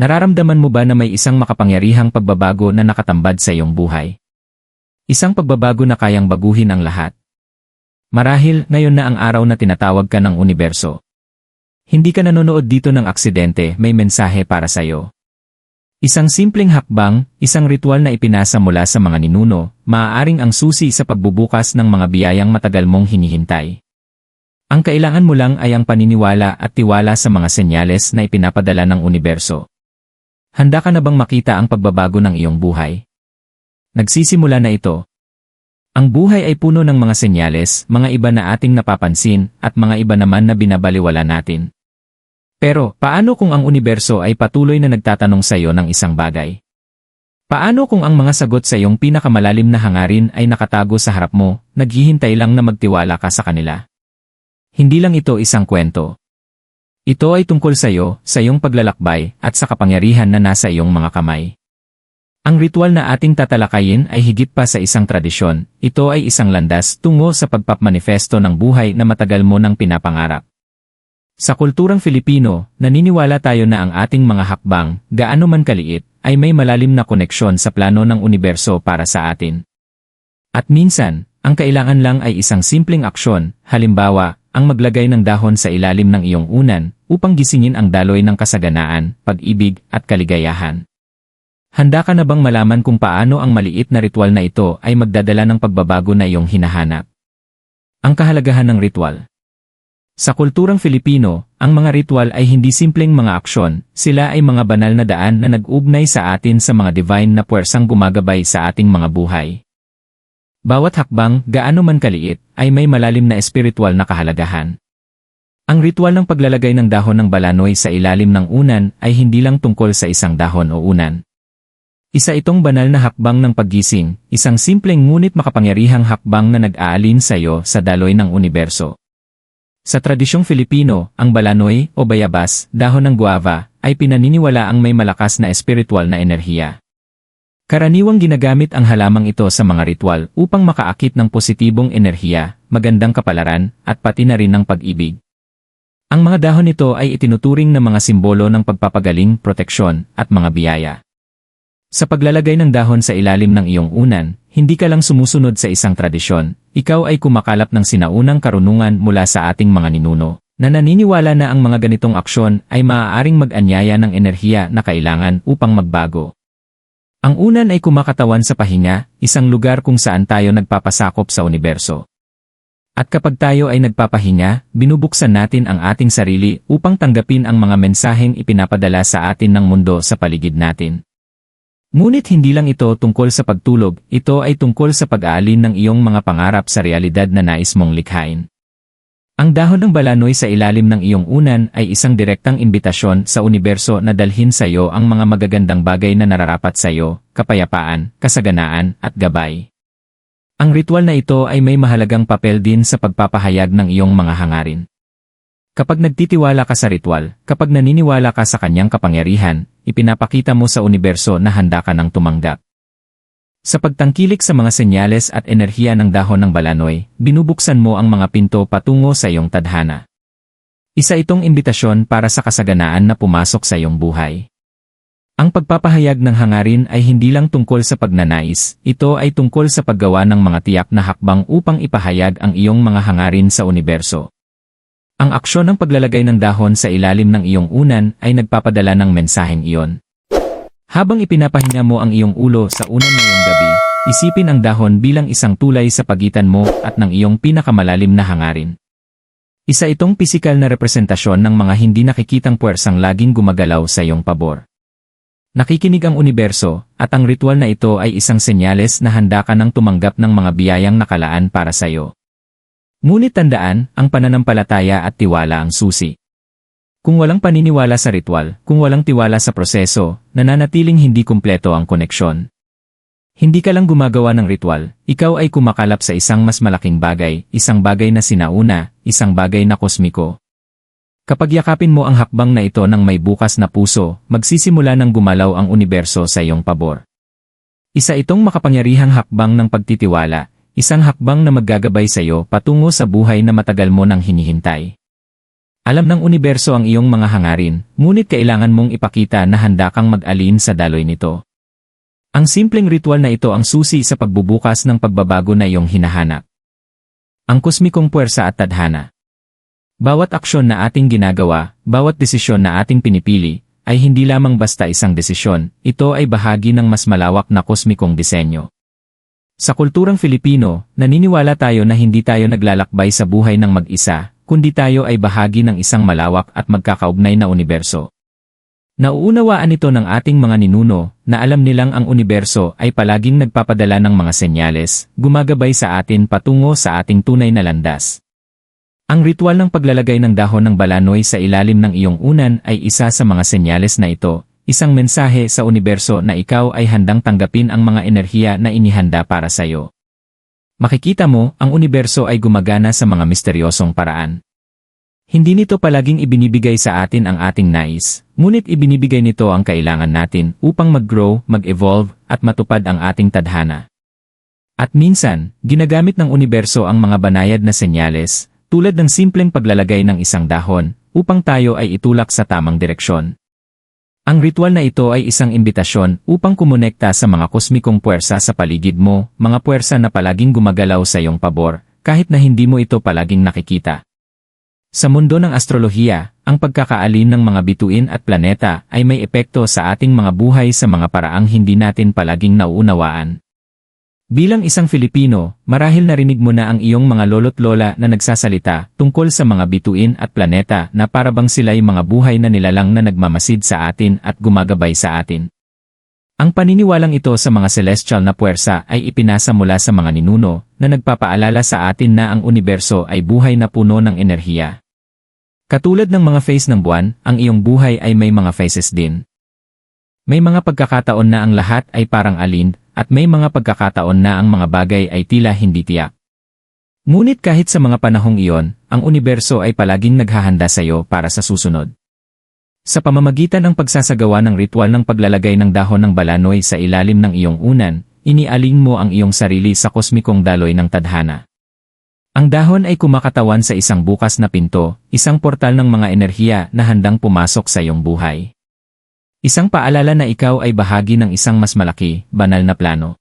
Nararamdaman mo ba na may isang makapangyarihang pagbabago na nakatambad sa iyong buhay? Isang pagbabago na kayang baguhin ang lahat. Marahil, ngayon na ang araw na tinatawag ka ng universo. Hindi ka nanonood dito ng aksidente, may mensahe para sa iyo. Isang simpleng hakbang, isang ritual na ipinasa mula sa mga ninuno, maaaring ang susi sa pagbubukas ng mga biyayang matagal mong hinihintay. Ang kailangan mo lang ay ang paniniwala at tiwala sa mga senyales na ipinapadala ng universo. Handa ka na bang makita ang pagbabago ng iyong buhay? Nagsisimula na ito. Ang buhay ay puno ng mga senyales, mga iba na ating napapansin, at mga iba naman na binabaliwala natin. Pero, paano kung ang universo ay patuloy na nagtatanong sa iyo ng isang bagay? Paano kung ang mga sagot sa iyong pinakamalalim na hangarin ay nakatago sa harap mo, naghihintay lang na magtiwala ka sa kanila? Hindi lang ito isang kwento. Ito ay tungkol sa iyo, sa iyong paglalakbay, at sa kapangyarihan na nasa iyong mga kamay. Ang ritual na ating tatalakayin ay higit pa sa isang tradisyon, ito ay isang landas tungo sa pagpapmanifesto ng buhay na matagal mo nang pinapangarap. Sa kulturang Filipino, naniniwala tayo na ang ating mga hakbang, gaano man kaliit, ay may malalim na koneksyon sa plano ng universo para sa atin. At minsan, ang kailangan lang ay isang simpleng aksyon, halimbawa, ang maglagay ng dahon sa ilalim ng iyong unan upang gisingin ang daloy ng kasaganaan, pag-ibig at kaligayahan. Handa ka na bang malaman kung paano ang maliit na ritual na ito ay magdadala ng pagbabago na iyong hinahanap? Ang kahalagahan ng ritual Sa kulturang Filipino, ang mga ritual ay hindi simpleng mga aksyon, sila ay mga banal na daan na nag-ugnay sa atin sa mga divine na puwersang gumagabay sa ating mga buhay. Bawat hakbang, gaano man kaliit, ay may malalim na espiritual na kahalagahan. Ang ritual ng paglalagay ng dahon ng balanoy sa ilalim ng unan ay hindi lang tungkol sa isang dahon o unan. Isa itong banal na hakbang ng paggising, isang simpleng ngunit makapangyarihang hakbang na nag-aalin sa iyo sa daloy ng universo. Sa tradisyong Filipino, ang balanoy o bayabas, dahon ng guava, ay pinaniniwala ang may malakas na espiritual na enerhiya. Karaniwang ginagamit ang halamang ito sa mga ritual upang makaakit ng positibong enerhiya, magandang kapalaran, at pati na rin ng pag-ibig. Ang mga dahon nito ay itinuturing na mga simbolo ng pagpapagaling, proteksyon, at mga biyaya. Sa paglalagay ng dahon sa ilalim ng iyong unan, hindi ka lang sumusunod sa isang tradisyon, ikaw ay kumakalap ng sinaunang karunungan mula sa ating mga ninuno, na naniniwala na ang mga ganitong aksyon ay maaaring mag-anyaya ng enerhiya na kailangan upang magbago. Ang unan ay kumakatawan sa pahinga, isang lugar kung saan tayo nagpapasakop sa universo. At kapag tayo ay nagpapahinga, binubuksan natin ang ating sarili upang tanggapin ang mga mensaheng ipinapadala sa atin ng mundo sa paligid natin. Ngunit hindi lang ito tungkol sa pagtulog, ito ay tungkol sa pag-aalin ng iyong mga pangarap sa realidad na nais mong likhain. Ang dahon ng balanoy sa ilalim ng iyong unan ay isang direktang imbitasyon sa universo na dalhin sa iyo ang mga magagandang bagay na nararapat sa iyo, kapayapaan, kasaganaan, at gabay. Ang ritual na ito ay may mahalagang papel din sa pagpapahayag ng iyong mga hangarin. Kapag nagtitiwala ka sa ritual, kapag naniniwala ka sa kanyang kapangyarihan, ipinapakita mo sa universo na handa ka ng tumanggap. Sa pagtangkilik sa mga senyales at enerhiya ng dahon ng balanoy, binubuksan mo ang mga pinto patungo sa iyong tadhana. Isa itong imbitasyon para sa kasaganaan na pumasok sa iyong buhay. Ang pagpapahayag ng hangarin ay hindi lang tungkol sa pagnanais, ito ay tungkol sa paggawa ng mga tiyak na hakbang upang ipahayag ang iyong mga hangarin sa universo. Ang aksyon ng paglalagay ng dahon sa ilalim ng iyong unan ay nagpapadala ng mensaheng iyon. Habang ipinapahinga mo ang iyong ulo sa unan ngayong gabi, isipin ang dahon bilang isang tulay sa pagitan mo at ng iyong pinakamalalim na hangarin. Isa itong pisikal na representasyon ng mga hindi nakikitang puwersang laging gumagalaw sa iyong pabor. Nakikinig ang universo, at ang ritual na ito ay isang senyales na handa ka ng tumanggap ng mga biyayang nakalaan para sa iyo. Ngunit tandaan, ang pananampalataya at tiwala ang susi. Kung walang paniniwala sa ritual, kung walang tiwala sa proseso, nananatiling hindi kumpleto ang koneksyon. Hindi ka lang gumagawa ng ritual, ikaw ay kumakalap sa isang mas malaking bagay, isang bagay na sinauna, isang bagay na kosmiko. Kapag yakapin mo ang hakbang na ito ng may bukas na puso, magsisimula ng gumalaw ang universo sa iyong pabor. Isa itong makapangyarihang hakbang ng pagtitiwala, isang hakbang na maggagabay sa iyo patungo sa buhay na matagal mo nang hinihintay. Alam ng universo ang iyong mga hangarin, ngunit kailangan mong ipakita na handa kang mag-alin sa daloy nito. Ang simpleng ritual na ito ang susi sa pagbubukas ng pagbabago na iyong hinahanap. Ang kosmikong puwersa at tadhana. Bawat aksyon na ating ginagawa, bawat desisyon na ating pinipili, ay hindi lamang basta isang desisyon, ito ay bahagi ng mas malawak na kosmikong disenyo. Sa kulturang Filipino, naniniwala tayo na hindi tayo naglalakbay sa buhay ng mag-isa, kundi tayo ay bahagi ng isang malawak at magkakaugnay na universo. Nauunawaan ito ng ating mga ninuno na alam nilang ang universo ay palaging nagpapadala ng mga senyales, gumagabay sa atin patungo sa ating tunay na landas. Ang ritual ng paglalagay ng dahon ng balanoy sa ilalim ng iyong unan ay isa sa mga senyales na ito, isang mensahe sa universo na ikaw ay handang tanggapin ang mga enerhiya na inihanda para sa iyo. Makikita mo, ang universo ay gumagana sa mga misteryosong paraan. Hindi nito palaging ibinibigay sa atin ang ating nais, ngunit ibinibigay nito ang kailangan natin upang mag-grow, mag-evolve, at matupad ang ating tadhana. At minsan, ginagamit ng universo ang mga banayad na senyales, tulad ng simpleng paglalagay ng isang dahon, upang tayo ay itulak sa tamang direksyon. Ang ritual na ito ay isang imbitasyon upang kumonekta sa mga kosmikong puwersa sa paligid mo, mga puwersa na palaging gumagalaw sa iyong pabor, kahit na hindi mo ito palaging nakikita. Sa mundo ng astrolohiya, ang pagkakaalin ng mga bituin at planeta ay may epekto sa ating mga buhay sa mga paraang hindi natin palaging nauunawaan. Bilang isang Filipino, marahil narinig mo na ang iyong mga lolo't lola na nagsasalita tungkol sa mga bituin at planeta na parabang sila'y mga buhay na nilalang na nagmamasid sa atin at gumagabay sa atin. Ang paniniwalang ito sa mga celestial na puwersa ay ipinasa mula sa mga ninuno na nagpapaalala sa atin na ang universo ay buhay na puno ng enerhiya. Katulad ng mga face ng buwan, ang iyong buhay ay may mga faces din. May mga pagkakataon na ang lahat ay parang alind, at may mga pagkakataon na ang mga bagay ay tila hindi tiyak. Ngunit kahit sa mga panahong iyon, ang universo ay palaging naghahanda sa iyo para sa susunod. Sa pamamagitan ng pagsasagawa ng ritual ng paglalagay ng dahon ng balanoy sa ilalim ng iyong unan, inialing mo ang iyong sarili sa kosmikong daloy ng tadhana. Ang dahon ay kumakatawan sa isang bukas na pinto, isang portal ng mga enerhiya na handang pumasok sa iyong buhay. Isang paalala na ikaw ay bahagi ng isang mas malaki, banal na plano.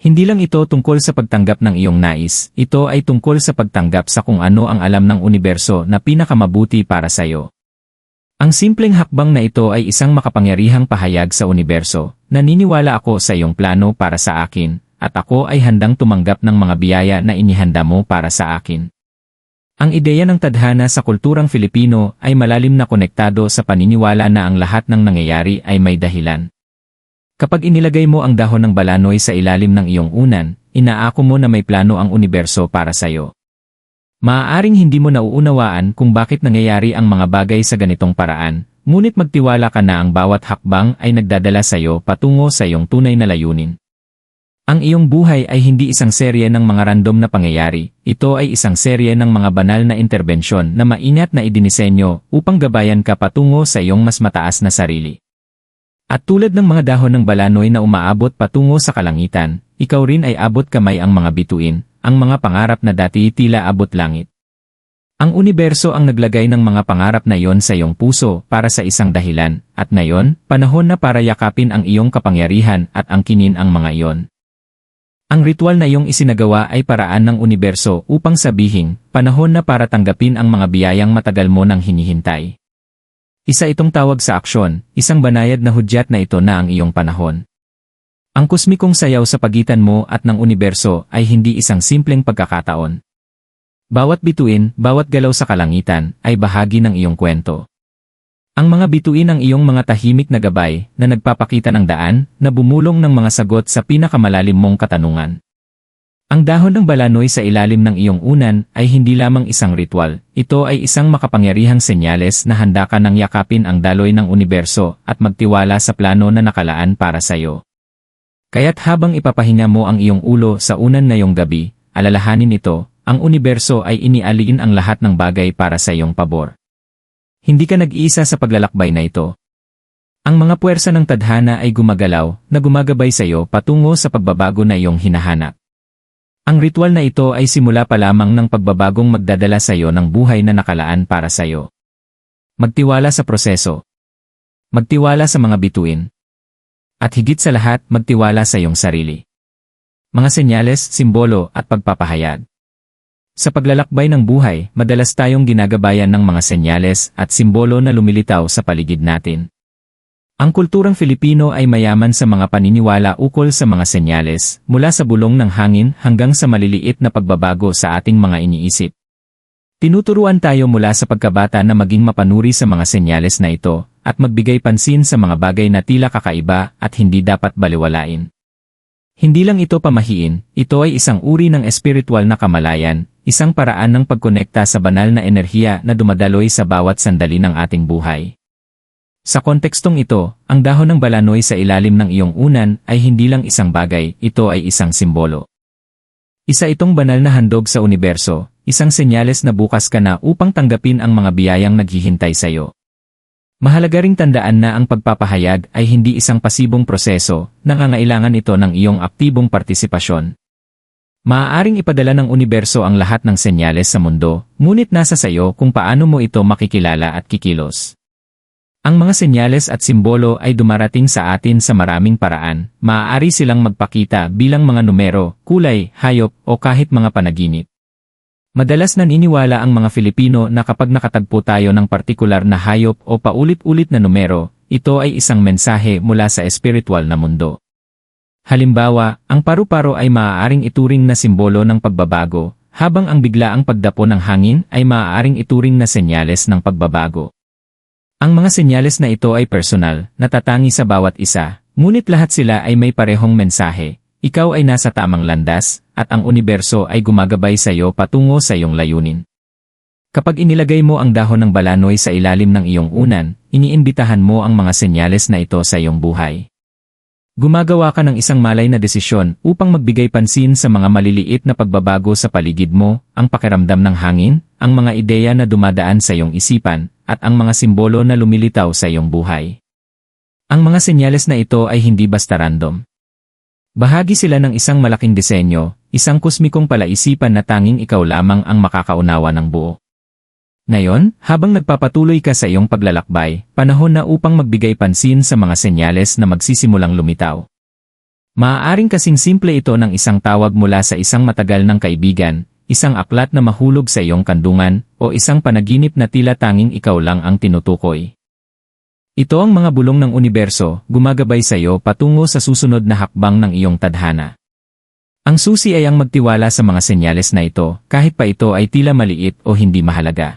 Hindi lang ito tungkol sa pagtanggap ng iyong nais, ito ay tungkol sa pagtanggap sa kung ano ang alam ng universo na pinakamabuti para sa iyo. Ang simpleng hakbang na ito ay isang makapangyarihang pahayag sa universo. Naniniwala ako sa iyong plano para sa akin, at ako ay handang tumanggap ng mga biyaya na inihanda mo para sa akin. Ang ideya ng tadhana sa kulturang Filipino ay malalim na konektado sa paniniwala na ang lahat ng nangyayari ay may dahilan. Kapag inilagay mo ang dahon ng balanoy sa ilalim ng iyong unan, inaako mo na may plano ang universo para sa iyo. Maaaring hindi mo nauunawaan kung bakit nangyayari ang mga bagay sa ganitong paraan, ngunit magtiwala ka na ang bawat hakbang ay nagdadala sa iyo patungo sa iyong tunay na layunin. Ang iyong buhay ay hindi isang serye ng mga random na pangyayari, ito ay isang serye ng mga banal na interbensyon na maingat na idinisenyo upang gabayan ka patungo sa iyong mas mataas na sarili. At tulad ng mga dahon ng balanoy na umaabot patungo sa kalangitan, ikaw rin ay abot kamay ang mga bituin, ang mga pangarap na dati tila abot langit. Ang universo ang naglagay ng mga pangarap na iyon sa iyong puso para sa isang dahilan, at ngayon, panahon na para yakapin ang iyong kapangyarihan at angkinin ang mga iyon. Ang ritual na iyong isinagawa ay paraan ng universo upang sabihin, panahon na para tanggapin ang mga biyayang matagal mo nang hinihintay. Isa itong tawag sa aksyon, isang banayad na hudyat na ito na ang iyong panahon. Ang kosmikong sayaw sa pagitan mo at ng universo ay hindi isang simpleng pagkakataon. Bawat bituin, bawat galaw sa kalangitan, ay bahagi ng iyong kwento. Ang mga bituin ang iyong mga tahimik na gabay na nagpapakita ng daan na bumulong ng mga sagot sa pinakamalalim mong katanungan. Ang dahon ng balanoy sa ilalim ng iyong unan ay hindi lamang isang ritual, ito ay isang makapangyarihang senyales na handa ka ng yakapin ang daloy ng universo at magtiwala sa plano na nakalaan para sa iyo. Kaya't habang ipapahinga mo ang iyong ulo sa unan na iyong gabi, alalahanin ito, ang universo ay inialin ang lahat ng bagay para sa iyong pabor. Hindi ka nag-iisa sa paglalakbay na ito. Ang mga puwersa ng tadhana ay gumagalaw na gumagabay sa iyo patungo sa pagbabago na iyong hinahanap. Ang ritual na ito ay simula pa lamang ng pagbabagong magdadala sa iyo ng buhay na nakalaan para sa iyo. Magtiwala sa proseso. Magtiwala sa mga bituin. At higit sa lahat, magtiwala sa iyong sarili. Mga senyales, simbolo, at pagpapahayag. Sa paglalakbay ng buhay, madalas tayong ginagabayan ng mga senyales at simbolo na lumilitaw sa paligid natin. Ang kulturang Filipino ay mayaman sa mga paniniwala ukol sa mga senyales, mula sa bulong ng hangin hanggang sa maliliit na pagbabago sa ating mga iniisip. Tinuturuan tayo mula sa pagkabata na maging mapanuri sa mga senyales na ito, at magbigay pansin sa mga bagay na tila kakaiba at hindi dapat baliwalain. Hindi lang ito pamahiin, ito ay isang uri ng espiritual na kamalayan, isang paraan ng pagkonekta sa banal na enerhiya na dumadaloy sa bawat sandali ng ating buhay. Sa kontekstong ito, ang dahon ng balanoy sa ilalim ng iyong unan ay hindi lang isang bagay, ito ay isang simbolo. Isa itong banal na handog sa universo, isang senyales na bukas ka na upang tanggapin ang mga biyayang naghihintay sa iyo. Mahalaga ring tandaan na ang pagpapahayag ay hindi isang pasibong proseso, nangangailangan ito ng iyong aktibong partisipasyon. Maaaring ipadala ng universo ang lahat ng senyales sa mundo, ngunit nasa sa iyo kung paano mo ito makikilala at kikilos. Ang mga senyales at simbolo ay dumarating sa atin sa maraming paraan, maaari silang magpakita bilang mga numero, kulay, hayop, o kahit mga panaginip. Madalas naniniwala ang mga Filipino na kapag nakatagpo tayo ng partikular na hayop o paulit-ulit na numero, ito ay isang mensahe mula sa espiritual na mundo. Halimbawa, ang paru-paro ay maaaring ituring na simbolo ng pagbabago, habang ang biglaang pagdapo ng hangin ay maaaring ituring na senyales ng pagbabago. Ang mga senyales na ito ay personal, natatangi sa bawat isa, ngunit lahat sila ay may parehong mensahe. Ikaw ay nasa tamang landas, at ang universo ay gumagabay sa iyo patungo sa iyong layunin. Kapag inilagay mo ang dahon ng balanoy sa ilalim ng iyong unan, iniimbitahan mo ang mga senyales na ito sa iyong buhay. Gumagawa ka ng isang malay na desisyon upang magbigay pansin sa mga maliliit na pagbabago sa paligid mo, ang pakiramdam ng hangin, ang mga ideya na dumadaan sa iyong isipan, at ang mga simbolo na lumilitaw sa iyong buhay. Ang mga senyales na ito ay hindi basta random. Bahagi sila ng isang malaking disenyo, isang kusmikong palaisipan na tanging ikaw lamang ang makakaunawa ng buo. Ngayon, habang nagpapatuloy ka sa iyong paglalakbay, panahon na upang magbigay pansin sa mga senyales na magsisimulang lumitaw. Maaaring kasing simple ito ng isang tawag mula sa isang matagal ng kaibigan, isang aklat na mahulog sa iyong kandungan, o isang panaginip na tila tanging ikaw lang ang tinutukoy. Ito ang mga bulong ng universo, gumagabay sa iyo patungo sa susunod na hakbang ng iyong tadhana. Ang susi ay ang magtiwala sa mga senyales na ito, kahit pa ito ay tila maliit o hindi mahalaga.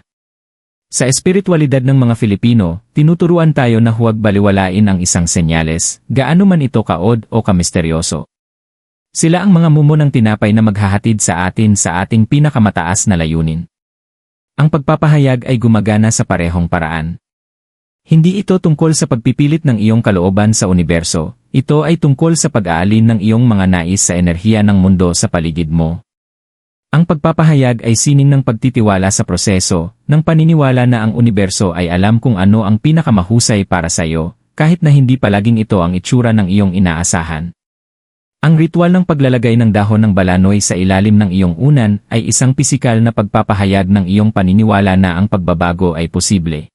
Sa espiritualidad ng mga Filipino, tinuturuan tayo na huwag baliwalain ang isang senyales, gaano man ito kaod o kamisteryoso. Sila ang mga mumo ng tinapay na maghahatid sa atin sa ating pinakamataas na layunin. Ang pagpapahayag ay gumagana sa parehong paraan. Hindi ito tungkol sa pagpipilit ng iyong kalooban sa universo, ito ay tungkol sa pag-aalin ng iyong mga nais sa enerhiya ng mundo sa paligid mo. Ang pagpapahayag ay sining ng pagtitiwala sa proseso, ng paniniwala na ang universo ay alam kung ano ang pinakamahusay para sa iyo, kahit na hindi palaging ito ang itsura ng iyong inaasahan. Ang ritual ng paglalagay ng dahon ng balanoy sa ilalim ng iyong unan ay isang pisikal na pagpapahayag ng iyong paniniwala na ang pagbabago ay posible.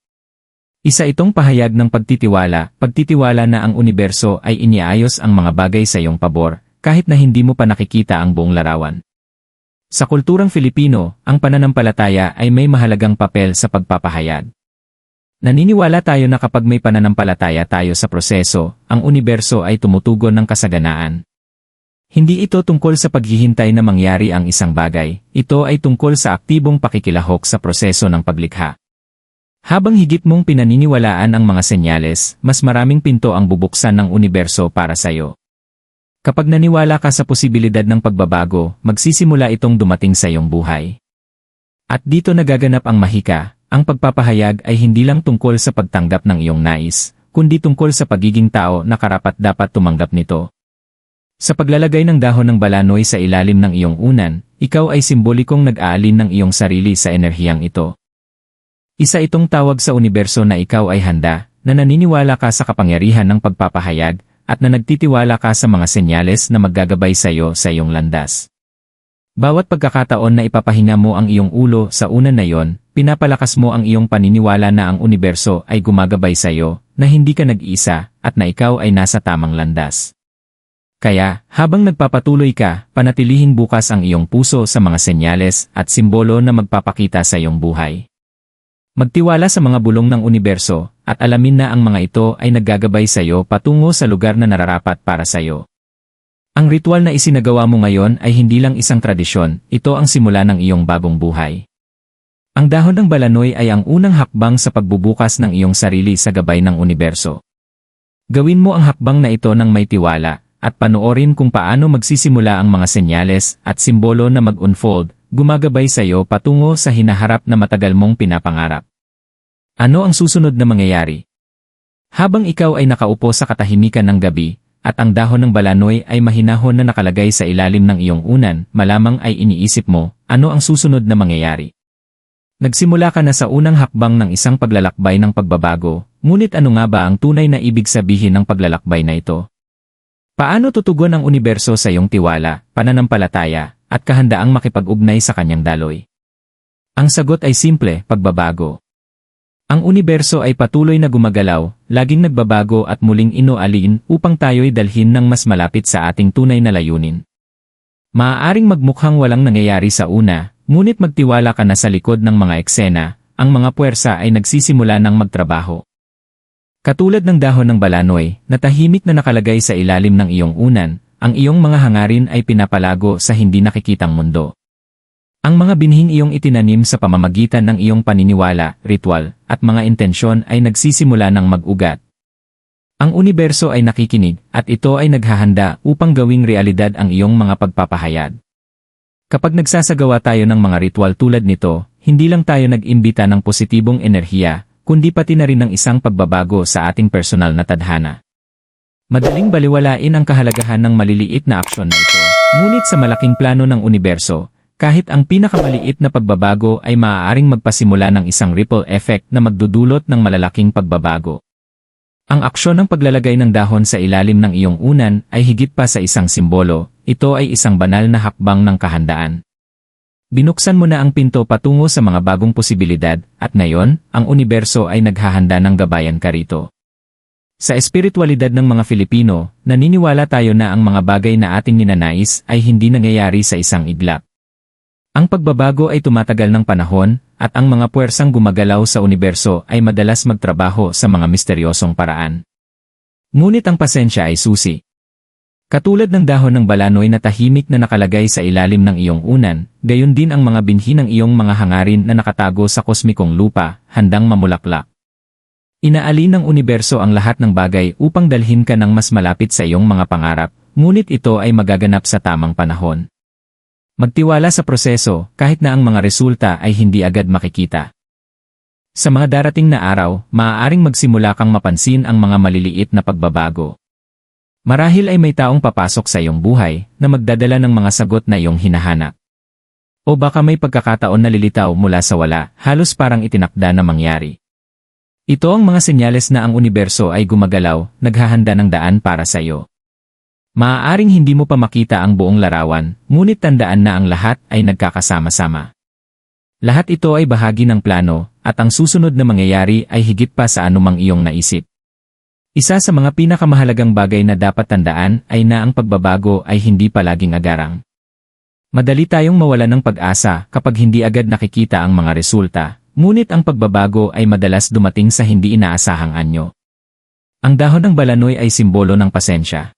Isa itong pahayag ng pagtitiwala, pagtitiwala na ang universo ay iniayos ang mga bagay sa iyong pabor, kahit na hindi mo pa nakikita ang buong larawan. Sa kulturang Filipino, ang pananampalataya ay may mahalagang papel sa pagpapahayag. Naniniwala tayo na kapag may pananampalataya tayo sa proseso, ang universo ay tumutugon ng kasaganaan. Hindi ito tungkol sa paghihintay na mangyari ang isang bagay, ito ay tungkol sa aktibong pakikilahok sa proseso ng paglikha. Habang higit mong pinaniniwalaan ang mga senyales, mas maraming pinto ang bubuksan ng universo para sa iyo. Kapag naniwala ka sa posibilidad ng pagbabago, magsisimula itong dumating sa iyong buhay. At dito nagaganap ang mahika, ang pagpapahayag ay hindi lang tungkol sa pagtanggap ng iyong nais, kundi tungkol sa pagiging tao na karapat dapat tumanggap nito. Sa paglalagay ng dahon ng balanoy sa ilalim ng iyong unan, ikaw ay simbolikong nag-aalin ng iyong sarili sa enerhiyang ito. Isa itong tawag sa universo na ikaw ay handa, na naniniwala ka sa kapangyarihan ng pagpapahayag, at na nagtitiwala ka sa mga senyales na maggagabay sa iyo sa iyong landas. Bawat pagkakataon na ipapahinga mo ang iyong ulo sa unan na yon, pinapalakas mo ang iyong paniniwala na ang universo ay gumagabay sa iyo, na hindi ka nag-iisa, at na ikaw ay nasa tamang landas. Kaya, habang nagpapatuloy ka, panatilihin bukas ang iyong puso sa mga senyales at simbolo na magpapakita sa iyong buhay. Magtiwala sa mga bulong ng universo, at alamin na ang mga ito ay naggagabay sa iyo patungo sa lugar na nararapat para sa iyo. Ang ritual na isinagawa mo ngayon ay hindi lang isang tradisyon, ito ang simula ng iyong bagong buhay. Ang dahon ng balanoy ay ang unang hakbang sa pagbubukas ng iyong sarili sa gabay ng universo. Gawin mo ang hakbang na ito ng may tiwala, at panoorin kung paano magsisimula ang mga senyales at simbolo na mag-unfold, gumagabay sa iyo patungo sa hinaharap na matagal mong pinapangarap. Ano ang susunod na mangyayari? Habang ikaw ay nakaupo sa katahimikan ng gabi, at ang dahon ng balanoy ay mahinahon na nakalagay sa ilalim ng iyong unan, malamang ay iniisip mo, ano ang susunod na mangyayari. Nagsimula ka na sa unang hakbang ng isang paglalakbay ng pagbabago, ngunit ano nga ba ang tunay na ibig sabihin ng paglalakbay na ito? Paano tutugon ang universo sa iyong tiwala, pananampalataya, at kahandaang makipag-ugnay sa kanyang daloy? Ang sagot ay simple, pagbabago. Ang universo ay patuloy na gumagalaw, laging nagbabago at muling inoalin upang tayo'y dalhin ng mas malapit sa ating tunay na layunin. Maaaring magmukhang walang nangyayari sa una, ngunit magtiwala ka na sa likod ng mga eksena, ang mga puwersa ay nagsisimula ng magtrabaho. Katulad ng dahon ng balanoy, na tahimik na nakalagay sa ilalim ng iyong unan, ang iyong mga hangarin ay pinapalago sa hindi nakikitang mundo. Ang mga binhing iyong itinanim sa pamamagitan ng iyong paniniwala, ritual, at mga intensyon ay nagsisimula ng mag-ugat. Ang universo ay nakikinig, at ito ay naghahanda upang gawing realidad ang iyong mga pagpapahayag. Kapag nagsasagawa tayo ng mga ritual tulad nito, hindi lang tayo nag-imbita ng positibong enerhiya, kundi pati na rin ng isang pagbabago sa ating personal na tadhana. Madaling baliwalain ang kahalagahan ng maliliit na aksyon na ito, ngunit sa malaking plano ng universo, kahit ang pinakamaliit na pagbabago ay maaaring magpasimula ng isang ripple effect na magdudulot ng malalaking pagbabago. Ang aksyon ng paglalagay ng dahon sa ilalim ng iyong unan ay higit pa sa isang simbolo, ito ay isang banal na hakbang ng kahandaan. Binuksan mo na ang pinto patungo sa mga bagong posibilidad, at ngayon, ang universo ay naghahanda ng gabayan ka rito. Sa espiritualidad ng mga Filipino, naniniwala tayo na ang mga bagay na ating ninanais ay hindi nangyayari sa isang iglap. Ang pagbabago ay tumatagal ng panahon, at ang mga puwersang gumagalaw sa universo ay madalas magtrabaho sa mga misteryosong paraan. Ngunit ang pasensya ay susi. Katulad ng dahon ng balanoy na tahimik na nakalagay sa ilalim ng iyong unan, gayon din ang mga binhi ng iyong mga hangarin na nakatago sa kosmikong lupa, handang mamulaklak. Inaalin ng universo ang lahat ng bagay upang dalhin ka ng mas malapit sa iyong mga pangarap, ngunit ito ay magaganap sa tamang panahon. Magtiwala sa proseso kahit na ang mga resulta ay hindi agad makikita. Sa mga darating na araw, maaaring magsimula kang mapansin ang mga maliliit na pagbabago. Marahil ay may taong papasok sa iyong buhay na magdadala ng mga sagot na iyong hinahanap. O baka may pagkakataon na lilitaw mula sa wala, halos parang itinakda na mangyari. Ito ang mga senyales na ang universo ay gumagalaw, naghahanda ng daan para sa iyo. Maaaring hindi mo pa makita ang buong larawan, ngunit tandaan na ang lahat ay nagkakasama-sama. Lahat ito ay bahagi ng plano, at ang susunod na mangyayari ay higit pa sa anumang iyong naisip. Isa sa mga pinakamahalagang bagay na dapat tandaan ay na ang pagbabago ay hindi palaging agarang. Madali tayong mawala ng pag-asa kapag hindi agad nakikita ang mga resulta, ngunit ang pagbabago ay madalas dumating sa hindi inaasahang anyo. Ang dahon ng balanoy ay simbolo ng pasensya.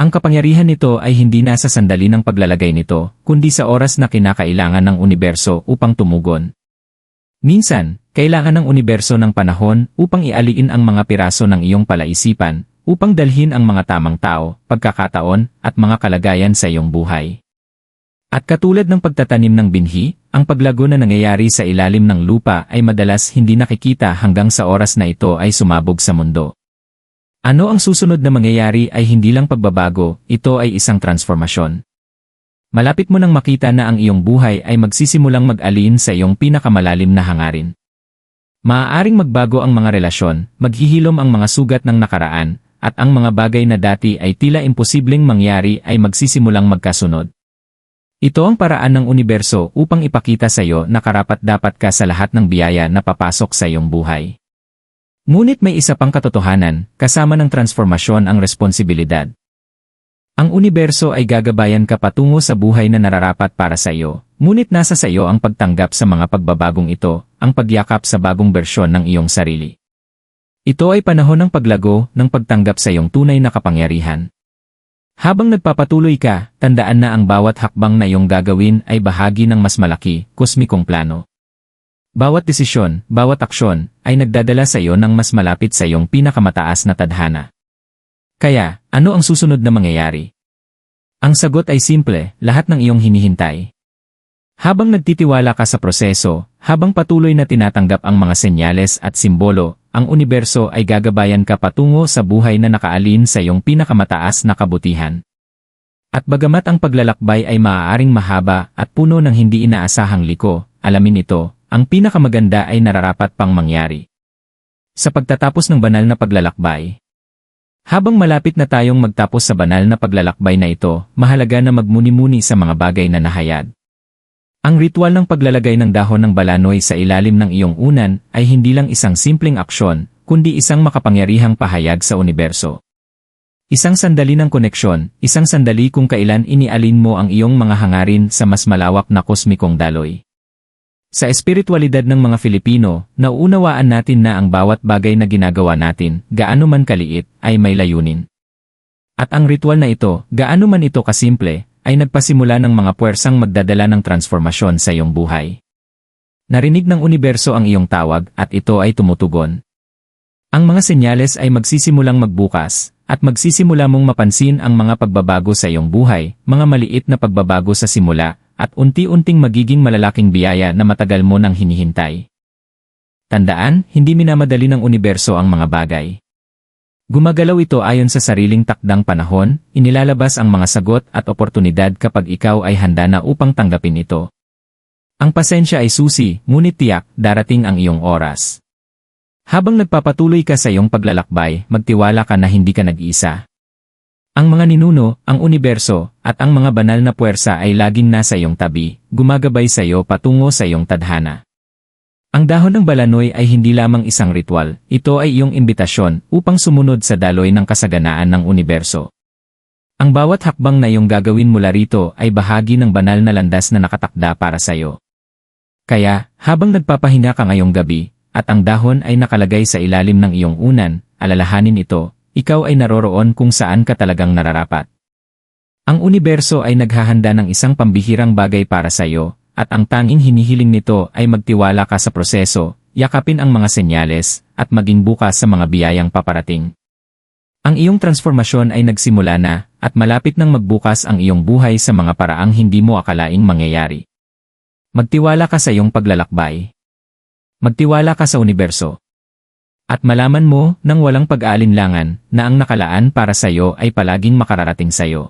Ang kapangyarihan nito ay hindi nasa sandali ng paglalagay nito, kundi sa oras na kinakailangan ng universo upang tumugon. Minsan, kailangan ng universo ng panahon upang ialiin ang mga piraso ng iyong palaisipan, upang dalhin ang mga tamang tao, pagkakataon, at mga kalagayan sa iyong buhay. At katulad ng pagtatanim ng binhi, ang paglago na nangyayari sa ilalim ng lupa ay madalas hindi nakikita hanggang sa oras na ito ay sumabog sa mundo. Ano ang susunod na mangyayari ay hindi lang pagbabago, ito ay isang transformasyon. Malapit mo nang makita na ang iyong buhay ay magsisimulang mag-alin sa iyong pinakamalalim na hangarin. Maaaring magbago ang mga relasyon, maghihilom ang mga sugat ng nakaraan, at ang mga bagay na dati ay tila imposibleng mangyari ay magsisimulang magkasunod. Ito ang paraan ng universo upang ipakita sa iyo na karapat-dapat ka sa lahat ng biyaya na papasok sa iyong buhay. Ngunit may isa pang katotohanan, kasama ng transformasyon ang responsibilidad. Ang universo ay gagabayan ka patungo sa buhay na nararapat para sa iyo, ngunit nasa sa iyo ang pagtanggap sa mga pagbabagong ito, ang pagyakap sa bagong bersyon ng iyong sarili. Ito ay panahon ng paglago ng pagtanggap sa iyong tunay na kapangyarihan. Habang nagpapatuloy ka, tandaan na ang bawat hakbang na iyong gagawin ay bahagi ng mas malaki, kosmikong plano. Bawat desisyon, bawat aksyon, ay nagdadala sa iyo ng mas malapit sa iyong pinakamataas na tadhana. Kaya, ano ang susunod na mangyayari? Ang sagot ay simple, lahat ng iyong hinihintay. Habang nagtitiwala ka sa proseso, habang patuloy na tinatanggap ang mga senyales at simbolo, ang universo ay gagabayan ka patungo sa buhay na nakaalin sa iyong pinakamataas na kabutihan. At bagamat ang paglalakbay ay maaaring mahaba at puno ng hindi inaasahang liko, alamin ito, ang pinakamaganda ay nararapat pang mangyari. Sa pagtatapos ng banal na paglalakbay, habang malapit na tayong magtapos sa banal na paglalakbay na ito, mahalaga na magmuni-muni sa mga bagay na nahayad. Ang ritual ng paglalagay ng dahon ng balanoy sa ilalim ng iyong unan ay hindi lang isang simpleng aksyon, kundi isang makapangyarihang pahayag sa universo. Isang sandali ng koneksyon, isang sandali kung kailan inialin mo ang iyong mga hangarin sa mas malawak na kosmikong daloy. Sa espiritualidad ng mga Filipino, nauunawaan natin na ang bawat bagay na ginagawa natin, gaano man kaliit, ay may layunin. At ang ritual na ito, gaano man ito kasimple, ay nagpasimula ng mga puwersang magdadala ng transformasyon sa iyong buhay. Narinig ng universo ang iyong tawag at ito ay tumutugon. Ang mga senyales ay magsisimulang magbukas, at magsisimula mong mapansin ang mga pagbabago sa iyong buhay, mga maliit na pagbabago sa simula, at unti-unting magiging malalaking biyaya na matagal mo nang hinihintay. Tandaan, hindi minamadali ng universo ang mga bagay. Gumagalaw ito ayon sa sariling takdang panahon, inilalabas ang mga sagot at oportunidad kapag ikaw ay handa na upang tanggapin ito. Ang pasensya ay susi, ngunit tiyak, darating ang iyong oras. Habang nagpapatuloy ka sa iyong paglalakbay, magtiwala ka na hindi ka nag-isa. Ang mga ninuno, ang universo, at ang mga banal na puwersa ay laging nasa iyong tabi, gumagabay sa iyo patungo sa iyong tadhana. Ang dahon ng balanoy ay hindi lamang isang ritual, ito ay iyong imbitasyon upang sumunod sa daloy ng kasaganaan ng universo. Ang bawat hakbang na iyong gagawin mula rito ay bahagi ng banal na landas na nakatakda para sa iyo. Kaya, habang nagpapahinga ka ngayong gabi, at ang dahon ay nakalagay sa ilalim ng iyong unan, alalahanin ito, ikaw ay naroroon kung saan ka talagang nararapat. Ang universo ay naghahanda ng isang pambihirang bagay para sa iyo, at ang tanging hinihiling nito ay magtiwala ka sa proseso, yakapin ang mga senyales, at maging bukas sa mga biyayang paparating. Ang iyong transformasyon ay nagsimula na, at malapit nang magbukas ang iyong buhay sa mga paraang hindi mo akalaing mangyayari. Magtiwala ka sa iyong paglalakbay. Magtiwala ka sa universo. At malaman mo, nang walang pag-aalinlangan, na ang nakalaan para sa iyo ay palaging makararating sa iyo.